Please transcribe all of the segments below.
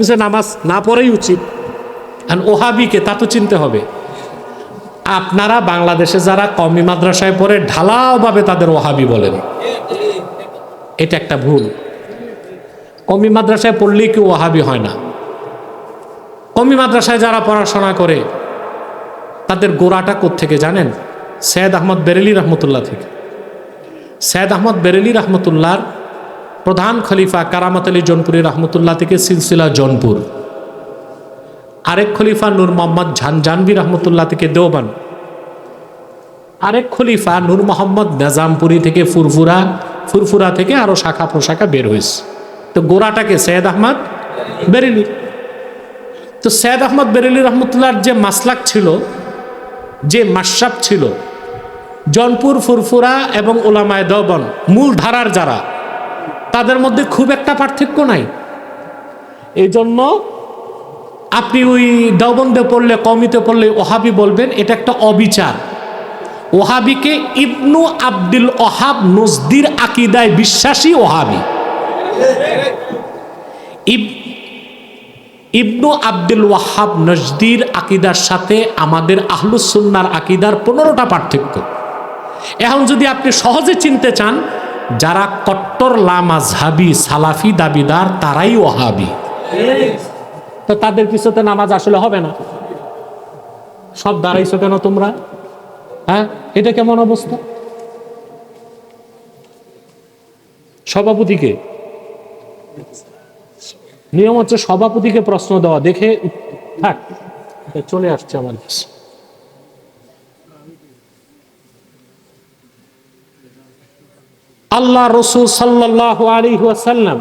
পিছনে নামাজ না পড়েই উচিত। আর ওহাবিকে তা তো চিনতে হবে। আপনারা বাংলাদেশে যারা কমি মাদ্রাসায় পড়ে, ঢালাওভাবে তাদের ওহাবি বলেন। এটা একটা ভুল। কমি মাদ্রাসায় পড়লেই কেউ ওহাবি হয় না। কমি মাদ্রাসায় যারা পড়াশোনা করে, তাদের গোড়াটা থেকে জানেন? সৈয়দ আহমদ বেরেলি রহমতুল্লাহ থেকে। সৈয়দ আহমদ বেরেলি রহমতুল্লাহর প্রধান খলিফা কারামত আলী জনপুরি রহমতুল্লাহ থেকে সিলসিলা জনপুর। আরেক খলিফা নূর মোহাম্মদ ঝানজানবি রহমতুল্লাহ থেকে দেওবান আরেক খলিফা নূর মোহাম্মদ নেজামপুরি থেকে ফুরফুরা ফুরফুরা থেকে আরও শাখা প্রশাখা বের হয়েছে। তো গোড়াটাকে সৈয়দ আহমদ বেরেলি। তো সৈয়দ আহমদ বেরেলি রহমতুল্লাহর যে মাসলাক ছিল, যে মাসাব ছিল, জনপুর, ফুরফুরা এবং ওলামায় দবন মূল ধারার যারা তাদের মধ্যে খুব একটা পার্থক্য নাই। এই জন্য আপনি ওই দেওবন্দে পড়লে কমিতে পড়লে ওহাবি বলবেন, এটা একটা অবিচার। ওহাবিকে ইবনু আব্দুল ওহাব নজদির আকিদায় বিশ্বাসী ওহাবি। ইব, ইবনু আব্দুল ওয়াহাব নজদির আকিদার সাথে আমাদের আহলুসুন্নার আকিদার পনেরোটা পার্থক্য। এখন যদি আপনি সহজে চিনতে চান যারা কট্টর লামাজহাবি সালাফি দাবিদার, তারাই ওহাবি। তো তাদের পিছতে নামাজ আসলে হবে না। সব দাঁড়াইছো কেন তোমরা? হ্যাঁ? এটা কেমন অবস্থা? সভাপতিকে? নিয়ম হচ্ছে সভাপতিকে প্রশ্ন দেওয়া। দেখে থাক, চলে আসছে আমার কাছে। আল্লাহ রসুল সাল্লাহ আলী ওয়াসাল্লাম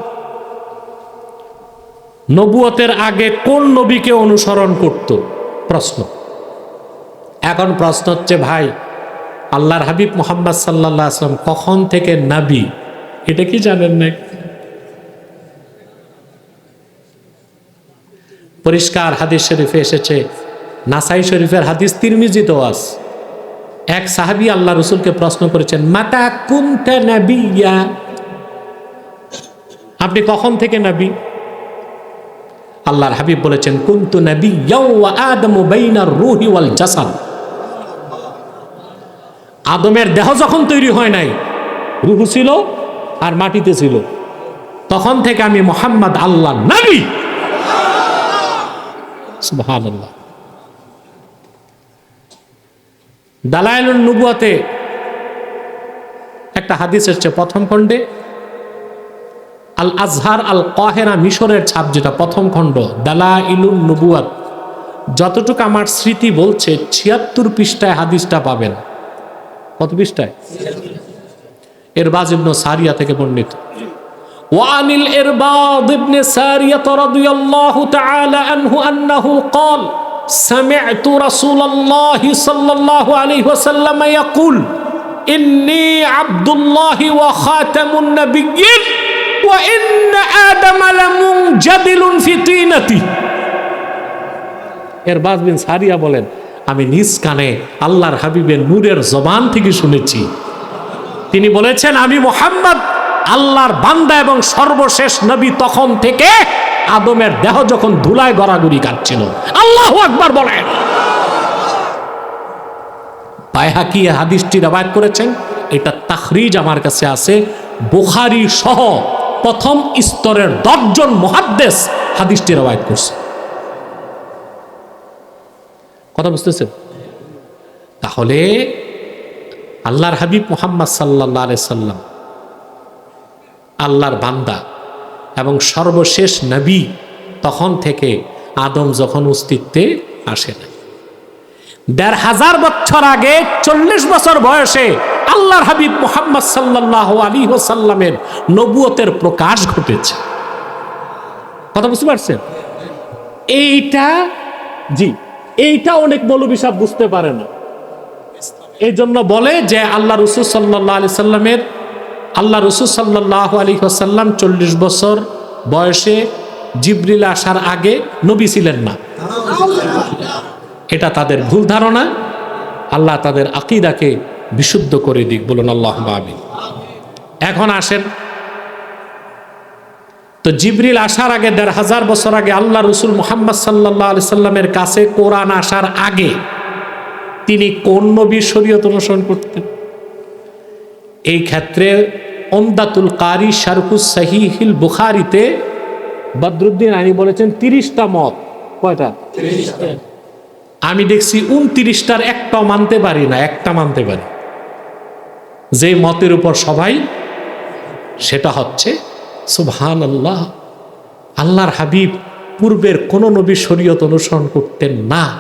নবুয়তের আগে কোন নবীকে অনুসরণ করত? প্রশ্ন। এখন প্রশ্ন হচ্ছে, ভাই, আল্লাহর হাবিব মোহাম্মদ সাল্লাহ আসলাম কখন থেকে নাবি? এটা কি জানেন না পরিষ্কার হাদিস শরীফে এসেছে, নাসাই শরীফের হাদিস তিরমিজিত আস এক সাহাবি আল্লাহ রসুলকে প্রশ্ন করেছেন, মাতা কুমতে নাবিয়া? আপনি কখন থেকে নবী? আল্লাহর হাবিব বলেছেন, কুন্তু নবী রুহি ওয়াল জাসাদ। আদমের দেহ যখন তৈরি হয় নাই, রুহু ছিল আর মাটিতে ছিল। তখন থেকে আমি মোহাম্মদ আল্লাহ নবী। সুবহানাল্লাহ। দালাইলুন নবুয়াতে একটা হাদিস এসছে প্রথম খণ্ডে আল আজহার আল কহেরা মিশরের ছাপ যেটা প্রথম খণ্ড দালা ইলুন নবুয়াত যতটুকু আমার স্মৃতি বলছে ছিয়াত্তর পৃষ্ঠায় হাদিসটা পাবেন কত পৃষ্ঠায় এরবাজ ইবনু সারিয়া থেকে বর্ণিত وعن الإرباض بن سارية رضي الله تعالى عنه أنه قال سمعت رسول الله صلى الله عليه وسلم يقول إني عبد الله وخاتم النبيين وإن آدم لمنجدل في طينتي এরবাজ বিন সারিয়া বলেন আমি নিজ কানে আল্লাহর হাবিবের নূরের জবান থেকে শুনেছি তিনি বলেছেন আমি মোহাম্মদ আল্লাহর বান্দা এবং সর্বশেষ নবী তখন থেকে আদমের দেহ যখন ধুলায় গড়াগড়ি কাটছিল। আল্লাহ আকবার বলেন। পায়হাকি হাদিসটি রেবায়ত করেছেন? এটা তাখরিজ আমার কাছে আছে। বুখারি সহ প্রথম স্তরের দশজন মহাদ্দেশ হাদিসটি রেবায়ত করছে। কথা বুঝতেছেন? তাহলে আল্লাহর হাবিব মোহাম্মদ সাল্লাহ সাল্লাম, আল্লাহর বান্দা এবং সর্বশেষ নবী তখন থেকে আদম যখন অস্তিত্বে আসে না দেড় হাজার বছর আগে চল্লিশ বছর বয়সে আল্লাহর হাবিব মোহাম্মদ সাল্লাহ আলী সাল্লামের নবুয়তের প্রকাশ ঘটেছে। কথা বুঝতে পারছেন? এইটা, জি, এইটা অনেক মৌলবী বুঝতে পারে না। এই জন্য বলে যে আল্লাহ রসুল সাল্লাহ আলি সাল্লামের আল্লাহ রসুল সাল্লাহ আলী সাল্লাম চল্লিশ বছর বয়সে জিবরিল আসার আগে নবী ছিলেন না। এটা তাদের ভুল ধারণা। আল্লাহ তাদের আকিদাকে বিশুদ্ধ করে দিক। বলুন আল্লাহ আমিন। এখন আসেন। তো জিবরিল আসার আগে দেড় হাজার বছর আগে আল্লাহ রসুল মোহাম্মদ সাল্লাহ আলি সাল্লামের কাছে কোরআন আসার আগে তিনি কোন নবীর শরীয়ত অনুসরণ করতেন? এই ক্ষেত্রে ওমদাতুল কারি শারকুস সাহিহিল বুখারিতে বদরুদ্দিন আনি বলেছেন তিরিশটা মত। কয়টা? আমি দেখছি উনত্রিশটার একটাও মানতে পারি না একটা মানতে পারি। যে মতের উপর সবাই সেটা হচ্ছে সুবহান আল্লাহ আল্লাহর হাবিব পূর্বের কোন নবী শরীয়ত অনুসরণ করতেন না।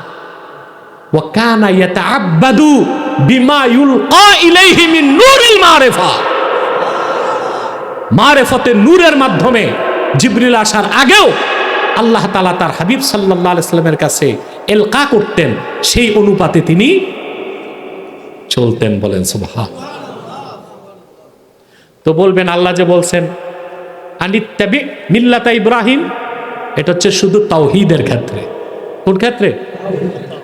ওয়াকানা ইয়াতাআব্বাদু বিমা ইউলকা ইলাইহি মিন নূরিল মারিফা। মারেফতের নূরের মাধ্যমে জিবরিল আসার আগেও আল্লাহ তালা তার হাবিব সাল্লাহ আলাইস্লামের কাছে এলকা করতেন, সেই অনুপাতে তিনি চলতেন বলেন তো বলবেন, আল্লাহ যে বলছেন আনিত্যাবি মিল্লাতা ইব্রাহিম, এটা হচ্ছে শুধু তাওহিদের ক্ষেত্রে। কোন ক্ষেত্রে?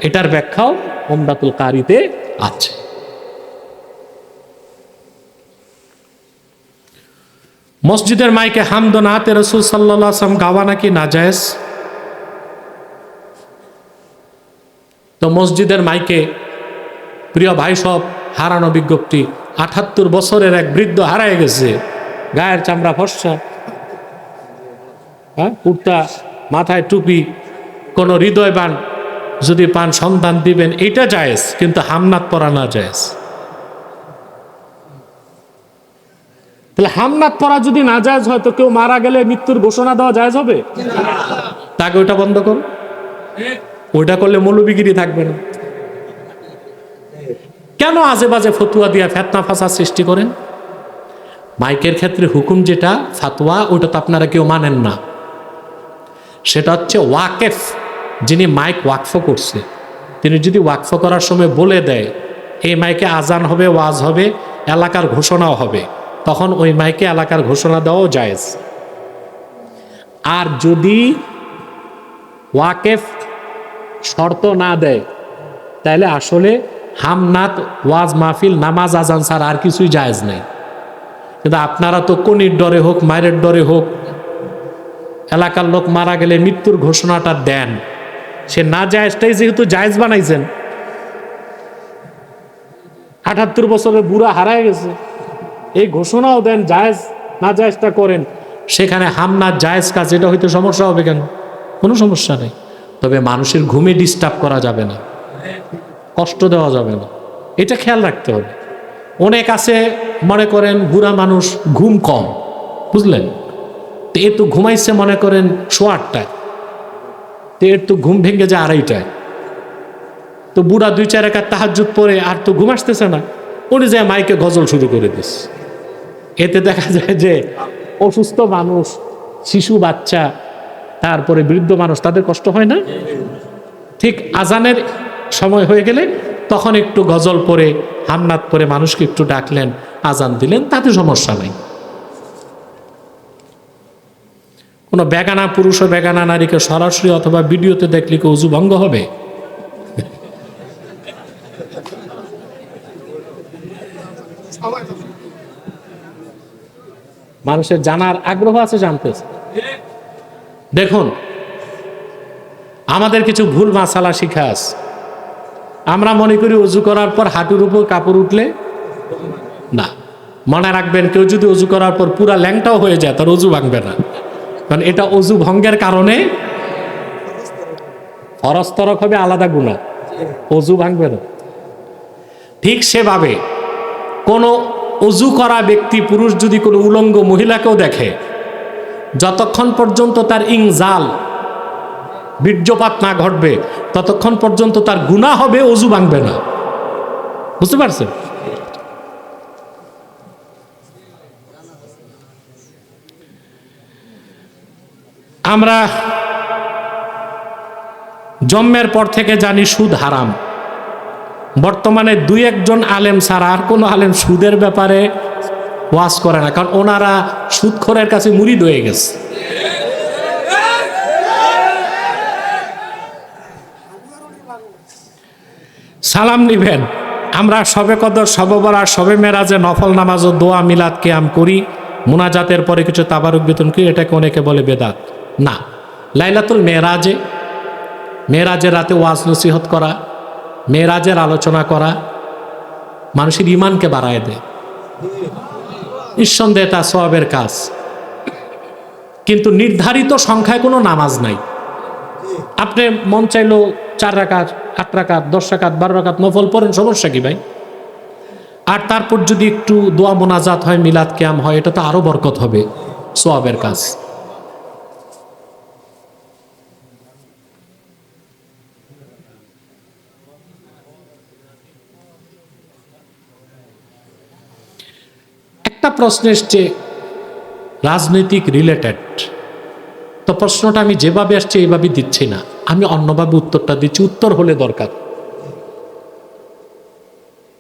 এটার ব্যাখ্যাও ওমদাতুল কারিতে আছে মসজিদের মাইকে হামদ নাতে রসুল সাল্লাহ আসলাম গাওয়া নাকি নাজায়েজ? তো মসজিদের মাইকে প্রিয় ভাই সব হারানো বিজ্ঞপ্তি, আঠাত্তর বছরের এক বৃদ্ধ হারায় গেছে, গায়ের চামড়া ফর্সা হ্যাঁ কুর্তা, মাথায় টুপি, কোনো হৃদয়বান যদি পান সন্তান দিবেন, এটা জায়েজ, কিন্তু হামনাত পরা না জায়েজ। তাহলে হামনাত পরা যদি না জায়েজ হয়, তো কেউ মারা গেলে মৃত্যুর ঘোষণা দেওয়া জায়েজ হবে? তাকে ওইটা বন্ধ করো। ওইটা করলে মৌলবিগিরি থাকবে না। কেন আজে বাজে ফতুয়া দিয়া ফেতনা ফাঁসা সৃষ্টি করেন? মাইকের ক্ষেত্রে হুকুম যেটা ফাতোয়া ওইটা তো আপনারা কেউ মানেন না। সেটা হচ্ছে ওয়াকেফ। যিনি মাইক ওয়াকফ করছে, তিনি যদি ওয়াকফ করার সময় বলে দেয়, এই মাইকে আজান হবে, ওয়াজ হবে, এলাকার ঘোষণাও হবে, তখন ওই মাইকে এলাকার ঘোষণা দেওয়াও জায়েজ। আর যদি ওয়াকেফ শর্ত না দেয়, তাহলে আসলে হামনাত, ওয়াজ মাহফিল, নামাজ, আজান ছাড় আর কিছুই জায়েজ নেই। কিন্তু আপনারা তো কনির ডরে হোক মায়ের ডরে হোক, এলাকার লোক মারা গেলে মৃত্যুর ঘোষণাটা দেন। সে না জায়েজটাই যেহেতু জায়েজ বানাইছেন। আটাত্তর বছরের বুড়া হারায় গেছে। এই ঘোষণাও দেন জায়েজ, না জায়েজটা করেন। সেখানে হামনা জায়েজ কাজ, এটা হয়তো সমস্যা হবে কেন? কোনো সমস্যা নেই। তবে মানুষের ঘুমে ডিস্টার্ব করা যাবে না। কষ্ট দেওয়া যাবে না। এটা খেয়াল রাখতে হবে। অনেক আছে, মনে করেন, বুড়া মানুষ ঘুম কম। বুঝলেন? এ তো ঘুমাইছে, মনে করেন শো আটটায়। তো এর তো ঘুম ভেঙে যায় আড়াইটায়। তো বুড়া দুই, চার একা তাহাজুত পরে আর তো ঘুম আসতেছে না। উনি যায় মাইকে গজল শুরু করে দিস। এতে দেখা যায় যে অসুস্থ মানুষ, শিশু, বাচ্চা, তারপরে বৃদ্ধ মানুষ, তাদের কষ্ট হয় না? ঠিক আজানের সময় হয়ে গেলে তখন একটু গজল পরে, হামনাত পরে মানুষকে একটু ডাকলেন, আজান দিলেন, তাতে সমস্যা নেই। কোনো বেগানা পুরুষ ও বেগানা নারীকে সরাসরি অথবা ভিডিওতে দেখলে কি উজু ভঙ্গ হবে? মানুষের জানার আগ্রহ আছে জানতেছে দেখুন, আমাদের কিছু ভুল মাসালা শিখা আছে। আমরা মনে করি উজু করার পর হাঁটুর উপর কাপড় উঠলে না। মনে রাখবেন, কেউ যদি উজু করার পর পুরা ল্যাংটাও হয়ে যায়, তার অজু ভাঙবে না। কারণ এটা অজু ভঙ্গের কারণে ফরস্তরক হবে আলাদা গুণা। অজু ভাঙবে না। ঠিক সেভাবে কোনো অজু করা ব্যক্তি, পুরুষ যদি কোনো উলঙ্গ মহিলাকেও দেখে, যতক্ষণ পর্যন্ত তার ইংজাল বীর্যপাত না ঘটবে, ততক্ষণ পর্যন্ত তার গুণা হবে, অজু ভাঙবে না। বুঝতে পারছেন? আমরা জন্মের পর থেকে জানি সুদ হারাম। বর্তমানে দুই একজন আলেম ছাড়া আর কোনো আলেম সুদের ব্যাপারে ওয়াজ করে না, কারণ ওনারা সুদখোরের কাছে মুড়িদ হয়ে গেছে। সালাম নিবেন। আমরা সবে কদর, সবে বরার সবে মেরাজে নফল নামাজ ও দোয়া মিলাদ কেয়াম করি। মোনাজাতের পরে কিছু তাবারুক বেতন কি? এটাকে অনেকে বলে বেদাত। না। লাইলাতুল মেয়েরাজে, মেয়েরাজের রাতে ওয়াজ নসিহত করা, মেয়েরাজের আলোচনা করা, মানুষের ইমানকে বাড়ায় দেয়। নিঃসন্দেহে তা সবের কাজ। কিন্তু নির্ধারিত সংখ্যায় কোনো নামাজ নাই। আপনি মন চাইলো চার রাকাত, আট রাকাত, দশ রাকাত, বারো রাকাত নফল পড়েন, সমস্যা কি ভাই? আর তারপর যদি একটু দোয়া মোনাজাত হয়, মিলাদ ক্যাম হয়, এটা তো আরও বরকত হবে সোয়াবের কাজ। একটা প্রশ্ন এসছে, রাজনৈতিক রিলেটেড তো প্রশ্নটা আমি যেভাবে আসছে এইভাবে দিচ্ছি না। আমি অন্যভাবে উত্তরটা দিচ্ছি, উত্তর হলে দরকার।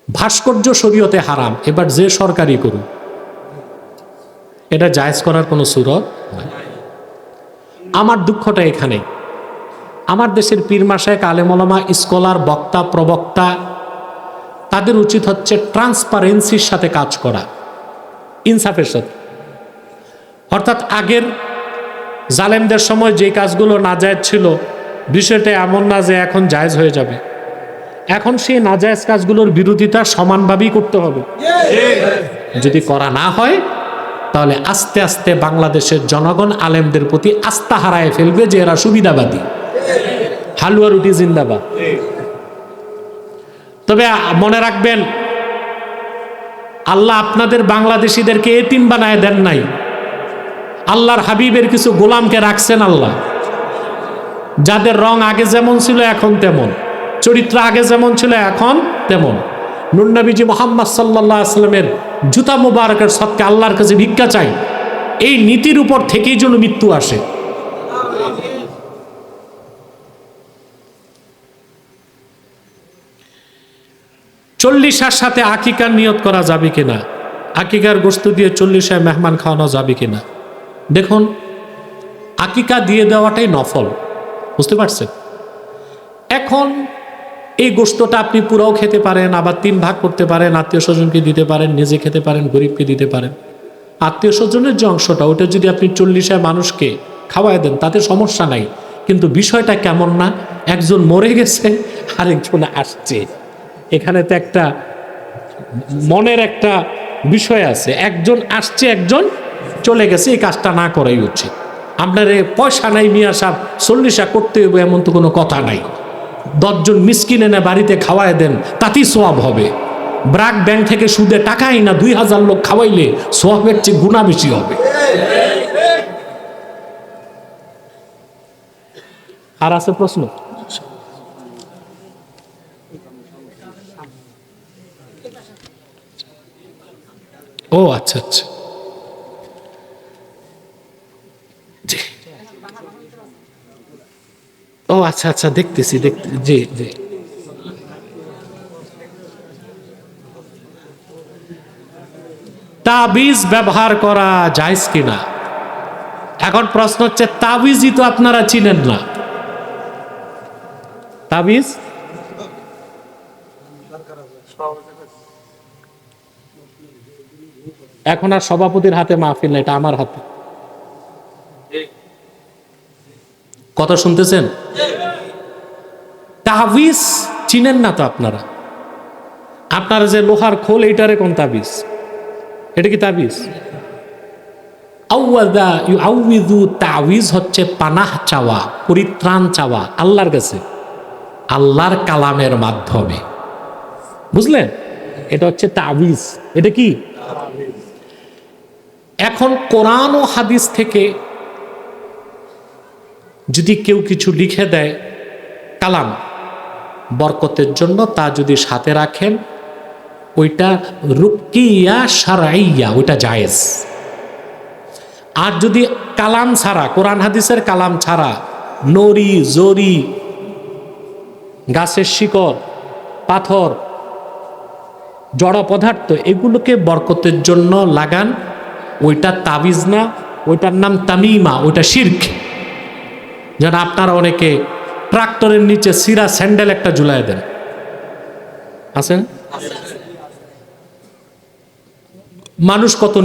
ভাস্কর্য শরীয়তে হারাম, এবার যে সরকারি করুক। এটা জায়েজ করার কোনো সুরত। আমার দুঃখটা এখানে। আমার দেশের পীর মাসায় আলেমলমা স্কলার, বক্তা, প্রবক্তা, তাদের উচিত হচ্ছে ট্রান্সপারেন্সির সাথে কাজ করা। ইনসাফের সাথে। অর্থাৎ আগের জালেমদের সময় যে কাজগুলো নাজায়জ ছিল, বিষয়টা এমন না যে এখন জায়েজ হয়ে যাবে। এখন সেই নাজায়জ কাজগুলোর বিরোধিতা সমানভাবেই করতে হবে। যদি করা না হয়, তাহলে আস্তে আস্তে বাংলাদেশের জনগণ আলেমদের প্রতি আস্থা হারায় ফেলবে যে এরা সুবিধাবাদী। হালুয়া রুটি জিন্দাবাদ। তবে মনে রাখবেন আল্লাহ আপনাদের বাংলাদেশিদেরকে এতিম বানায় দেন নাই। আল্লাহর হাবিবের কিছু গোলামকে রাখছেন আল্লাহ। যাদের রং আগে যেমন ছিল, এখন তেমন। চরিত্র আগে যেমন ছিল, এখন তেমন। নুরনবীজি মোহাম্মদ সাল্লাহ আসলামের জুতা মুবারকের সৎকে আল্লাহর কাছে ভিক্ষা চাই। এই নীতির উপর থেকেই যেন মৃত্যু আসে। চল্লিশার সাথে আকিকার নিয়ত করা যাবে কিনা? আকিকার গোস্ত দিয়ে চল্লিশায় মেহমান খাওয়ানো যাবে কিনা? দেখুন, আকিকা দিয়ে দেওয়াটাই নফল। বুঝতে পারছেন? এখন এই গোস্তটা আপনি পুরাও খেতে পারেন, আবার তিন ভাগ করতে পারেন, আত্মীয় স্বজনকে দিতে পারেন, নিজে খেতে পারেন, গরিবকে দিতে পারেন। আত্মীয় স্বজনের যে অংশটা, ওটা যদি আপনি চল্লিশায় মানুষকে খাওয়াই দেন, তাতে সমস্যা নাই। কিন্তু বিষয়টা কেমন না? একজন মরে গেছে, আরেকজন আসছে। এখানে তো একটা মনের একটা বিষয় আছে। একজন আসছে, একজন চলে গেছে, এই কাজটা না করাই উচিত। আপনার পয়সা নাই মিয়া সাহেব চল্লিশা করতে হবে এমন তো কোনো কথা নাই। দশজন মিসকিন এনে বাড়িতে খাওয়ায় দেন, তাতেই সোয়াব হবে। ব্রাক ব্যাংক থেকে সুদে টাকাই না দুই হাজার লোক খাওয়াইলে সোয়াবের চেয়ে গুণা বেশি হবে। আর আছে প্রশ্ন? ও আচ্ছা আচ্ছা। ও আচ্ছা আচ্ছা দেখতেছি, দেখতে, জি জি। তাবিজ ব্যবহার করা যায় কিনা? এখন প্রশ্ন হচ্ছে, তাবিজই তো আপনারা চিনেন না। তাবিজ? এখন আর সভাপতির হাতে মাহফিল না এটা আমার হাতে। কথা শুনতেছেন? তাবিজ চিনেন না তো আপনারা? আপনারা যে লোহার খোল, এইটারে কোন তাবিজ? এটা কি তাবিজ? তাবিজ হচ্ছে পানাহ চাওয়া, পরিত্রাণ চাওয়া, আল্লাহর কাছে। আল্লাহর কালামের মাধ্যমে। বুঝলেন এটা হচ্ছে তাবিজ। এটা কি? এখন কোরআন ও হাদিস থেকে যদি কেউ কিছু লিখে দেয়, কালাম। বরকতের জন্য তা যদি সাথে রাখেন, ওইটা রুকিয়া সারাইয়া ওইটা জায়েজ। আর যদি কালাম ছাড়া, কোরআন হাদিসের কালাম ছাড়া নরি জরি গাছের শিকড়, পাথর জড় পদার্থ, এগুলোকে বরকতের জন্য লাগান। ওইটা তাবিজ না, ওইটার নাম তামিমা, ওইটা শির্ক। যেন আপনারা অনেকে ট্রাক্টরের নিচে সিরা স্যান্ডেল একটা ঝুলাই দেন। আছেন মানুষ কত